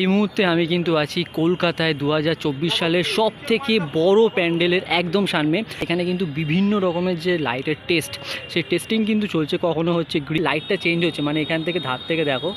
এই মুহূর্তে আমি কিন্তু আছি কলকাতায় দু হাজার চব্বিশ সালের সব থেকে বড় প্যান্ডেলের একদম সামনে। এখানে কিন্তু বিভিন্ন রকমের যে লাইটের টেস্ট, সেই টেস্টিং কিন্তু চলছে। কখনো হচ্ছে লাইটটা চেঞ্জ হচ্ছে। মানে এখান থেকে ধার থেকে দেখো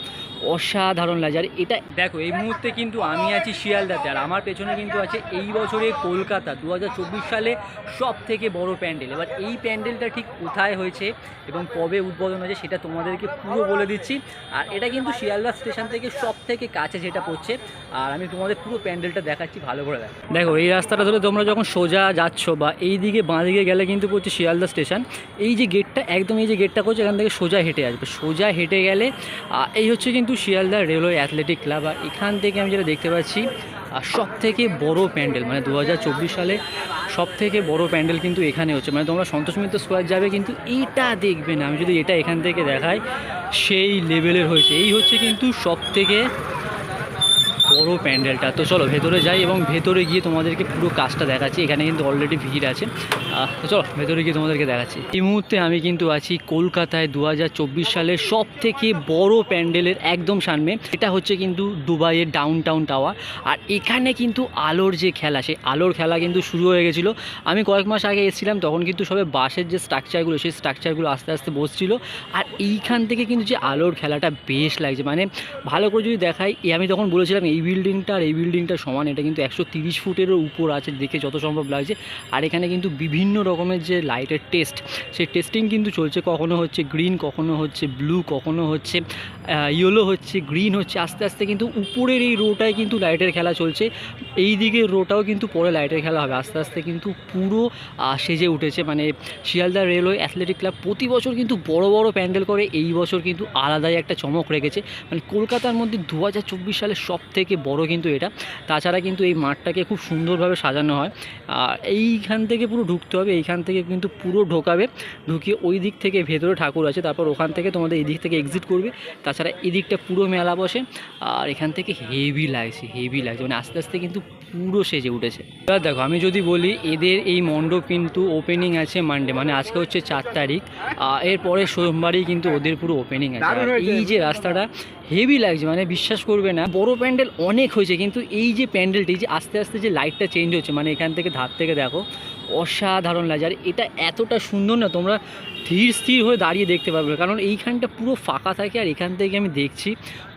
অসাধারণ লাগে আর এটা দেখো এই মুহূর্তে কিন্তু আমি আছি শিয়ালদাতে আর আমার পেছনে কিন্তু আছে এই বছরে কলকাতা দু হাজার চব্বিশ সালে সব থেকে বড় প্যান্ডেল। এবার এই প্যান্ডেলটা ঠিক কোথায় হয়েছে এবং কবে উদ্বোধন হয়েছে সেটা তোমাদেরকে পুরো বলে দিচ্ছি। আর এটা কিন্তু শিয়ালদা স্টেশন থেকে সব থেকে কাছে যেটা পড়ছে। আর আমি তোমাদের পুরো প্যান্ডেলটা দেখাচ্ছি ভালো করে দেখো। দেখো এই রাস্তাটা ধরে তোমরা যখন সোজা যাচ্ছ বা এই দিকে বাঁ দিকে গেলে কিন্তু পড়ছে শিয়ালদা স্টেশন এই যে গেটটা একদম এই যে গেটটা করছে এখান থেকে সোজা হেঁটে আসবে। সোজা হেঁটে গেলে এই হচ্ছে কিন্তু শিয়ালদা রেলওয়ে অ্যাথলেটিক ক্লাব, আর এখান থেকে আমি যেটা দেখতে পাচ্ছি আর সব থেকে বড় প্যান্ডেল মানে দু হাজার চব্বিশ সালে সব থেকে বড় প্যান্ডেল কিন্তু এখানে হচ্ছে। মানে তোমরা সন্তোষ মিত্র স্কোয়ার যাবে, কিন্তু এটা দেখবে না। আমি যদি এটা এখান থেকে দেখাই, সেই লেভেলের হয়েছে। এই হচ্ছে কিন্তু সব থেকে বড় প্যান্ডেলটা। তো চলো, ভেতরে যাই এবং ভেতরে গিয়ে তোমাদেরকে পুরো কাজটা দেখাচ্ছি। এখানে কিন্তু অলরেডি ভিড় আছে। তো চলো, ভেতরে গিয়ে তোমাদেরকে দেখাচ্ছি। এই মুহূর্তে আমি কিন্তু আছি কলকাতায় দু হাজার চব্বিশ সালের সব থেকে বড় প্যান্ডেলের একদম সামনে। এটা হচ্ছে কিন্তু দুবাইয়ের ডাউন টাউন টাওয়ার আর এখানে কিন্তু আলোর যে খেলা, সেই আলোর খেলা কিন্তু শুরু হয়ে গেছিল। আমি কয়েক মাস আগে এসেছিলাম, তখন কিন্তু সবে বাসের যে স্ট্রাকচারগুলো সেই স্ট্রাকচারগুলো আস্তে আস্তে বসছিল। আর এইখান থেকে কিন্তু যে আলোর খেলাটা বেশ লাগছে। মানে ভালো করে যদি দেখাই আমি তখন বলেছিলাম, এই বিল্ডিংটা আর এই বিল্ডিংটা সমান, এটা কিন্তু একশো তিরিশ ফুটেরও উপর আছে, দেখে যত সম্ভব লাগছে। আর এখানে কিন্তু বিভিন্ন রকমের যে লাইটের টেস্ট সেই টেস্টিং কিন্তু চলছে। কখনো হচ্ছে গ্রিন কখনো হচ্ছে ব্লু কখনো হচ্ছে ইয়েলো হচ্ছে গ্রিন হচ্ছে আস্তে আস্তে কিন্তু উপরের এই রোটায় কিন্তু লাইটের খেলা চলছে। এই দিকের রোটাও কিন্তু পরে লাইটের খেলা হবে। আস্তে আস্তে কিন্তু পুরো সেজে উঠেছে। মানে শিয়ালদা রেলওয়ে অ্যাথলেটিক ক্লাব প্রতি বছর কিন্তু বড় বড় প্যান্ডেল করে। এই বছর কিন্তু আলাদাই একটা চমক রেখেছে। মানে কলকাতার মধ্যে দু সালের সব থেকে বড় কিন্তু এটা। তাছাড়া কিন্তু এই মাঠটাকে খুব সুন্দরভাবে সাজানো হয়। আর এইখান থেকে পুরো ঢুকতে হবে এইখান থেকে কিন্তু পুরো ঢোকাবে। ঢুকিয়ে ওই দিক থেকে ভেতরে ঠাকুর আছে তারপর ওখান থেকে তোমাদের এই দিক থেকে এক্সিট করবে। তাছাড়া এদিকটা পুরো মেলা বসে। আর এখান থেকে হেভি লাগছে হেভি লাগছে। মানে আস্তে আস্তে কিন্তু পুরো সেজে উঠেছে। এবার দেখো আমি যদি বলি এদের এই মণ্ডপ কিন্তু ওপেনিং আছে মানডে মানে আজকে হচ্ছে চার তারিখ। এরপরে সোমবারই কিন্তু ওদের পুরো ওপেনিং আছে। এই যে রাস্তাটা হেভি লাগছে মানে বিশ্বাস করবে না। বড় প্যান্ডেল অনেক হয়েছে, কিন্তু এই যে প্যান্ডেলটি, যে আস্তে আস্তে যে লাইটটা চেঞ্জ হচ্ছে মানে এখান থেকে ধার থেকে দেখো, অসাধারণ লাগছে। আর এটা এতটা সুন্দর না, তোমরা ধীর স্থির হয়ে দাঁড়িয়ে দেখতে পারবে, কারণ এইখানটা পুরো ফাঁকা থাকে, আর এখান থেকে আমি দেখছি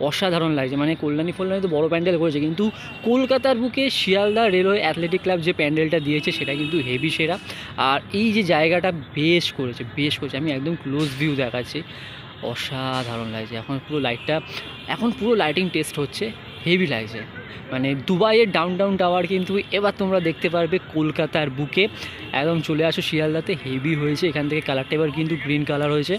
অসাধারণ লাগছে। মানে কল্যাণী ফল্যাণী তো বড় প্যান্ডেল করেছে, কিন্তু কলকাতার বুকে শিয়ালদা রেলওয়ে অ্যাথলেটিক ক্লাব যে প্যান্ডেলটা দিয়েছে, সেটা কিন্তু হেভি সেরা। আর এই যে জায়গাটা বেশ করেছে বেশ করেছে, আমি একদম ক্লোজ ভিউ দেখাচ্ছি। অসাধারণ লাগছে। এখন পুরো লাইটটা এখন পুরো লাইটিং টেস্ট হচ্ছে হেভি লাগছে। মানে দুবাইয়ের ডাউন টাউন টাওয়ার কিন্তু এবার তোমরা দেখতে পারবে কলকাতার বুকে। একদম চলে আসো শিয়ালদাতে হেভি হয়েছে। এখান থেকে কালারটা এবার কিন্তু গ্রিন কালার হয়েছে।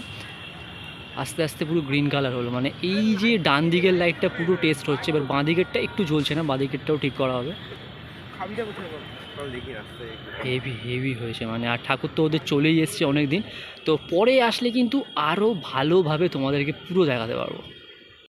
আস্তে আস্তে পুরো গ্রিন কালার হলো। মানে এই যে ডান দিকের লাইটটা পুরো টেস্ট হচ্ছে। এবার বাঁ দিকেরটা একটু জ্বলছে না বাঁ দিকেরটাও ঠিক করা হবে। হেভি হেভি হয়েছে মানে আর ঠাকুর তো ওদের চলেই এসছে অনেক দিন তো পরে আসলে কিন্তু আরও ভালোভাবে তোমাদেরকে পুরো দেখাতে পারব।